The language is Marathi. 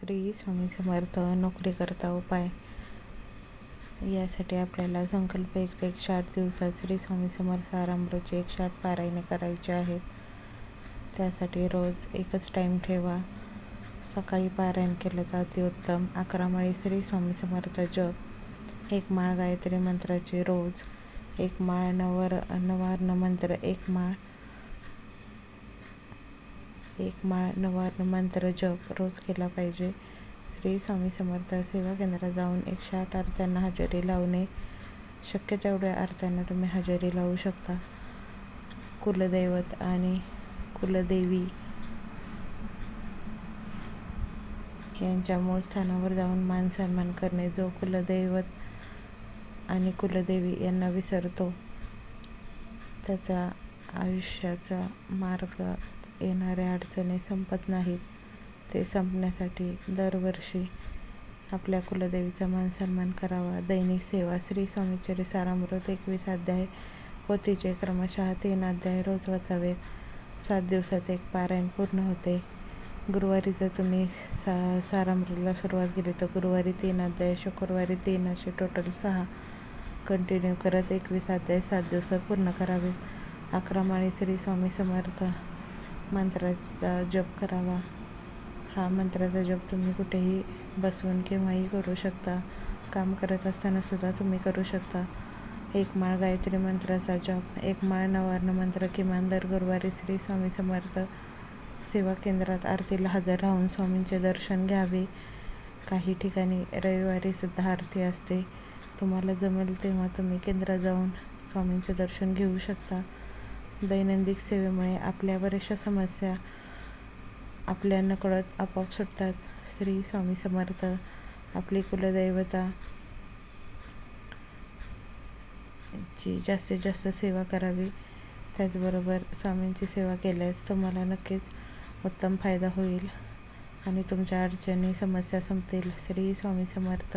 श्री स्वामी समर्थ नोकरी करता उपाय. यासाठी आपल्याला संकल्प एक एकशे आठ दिवसात श्री स्वामी समर्थ आरामृतचे एकशे आठ पारायणे करायचे आहेत. त्यासाठी रोज एकच टाईम ठेवा. सकाळी पारायण केलं तर अतिउत्तम. अकरा माळी श्री स्वामी समर्थ जप. एक माळ गायत्री मंत्राची रोज. एक माळ नवर नवार्ण मंत्र एक माळ. एक माळ नवार्ण मंत्र जप रोज केला पाहिजे. श्री स्वामी समर्थ सेवा केंद्रात जाऊन एकशे आठ आरत्यांना हजेरी लावणे. शक्य तेवढ्या आरत्यांना तुम्ही हजेरी लावू शकता. कुलदैवत आणि कुलदेवी यांच्या मूळ स्थानावर जाऊन मान सन्मान करणे. जो कुलदैवत आणि कुलदेवी यांना विसरतो त्याचा आयुष्याचा मार्ग येणाऱ्या अडचणी संपत नाहीत. ते संपण्यासाठी दरवर्षी आपल्या कुलदेवीचा मान सन्मान करावा. दैनिक सेवा श्री स्वामीचरी सारामृत एकवीस अध्याय पोतीचे क्रमशः तीन अध्याय रोज वाचावेत सात दिवसात एक पारायण पूर्ण होते. गुरुवारी जर तुम्ही सा सारामृतला सुरुवात केली तर गुरुवारी तीन अध्याय शुक्रवारी तीन असे टोटल सहा कंटिन्यू करत एकवीस अध्याय सात दिवसात पूर्ण करावेत. अकरा माळी श्री स्वामी समर्थ मंत्राचा जप करावा. हा मंत्राचा जप तुम्ही कुठेही बसवून केव्हाही करू शकता. काम करत असताना सुद्धा तुम्ही करू शकता. एक माळ गायत्री मंत्राचा जप एक माळ नवार्ण मंत्र किमान दर गुरुवारी श्री स्वामी समर्थ सेवा केंद्रात आरतीला हजर राहून स्वामींचे दर्शन घ्यावे. काही ठिकाणी रविवारी सुद्धा आरती असते. तुम्हाला जमेल तेव्हा तुम्ही केंद्रात जाऊन स्वामींचे दर्शन घेऊ शकता. दैनंदिन सेवेमुळे आपल्या बऱ्याचशा समस्या आपल्या नकळत आपोआप सुटतात. श्री स्वामी समर्थ आपली कुलदैवता ची जास्तीत जास्त सेवा करावी त्याचबरोबर स्वामींची सेवा केल्यास तुम्हाला नक्कीच उत्तम फायदा होईल आणि तुमच्या अडचणी समस्या संपतील. श्री स्वामी समर्थ.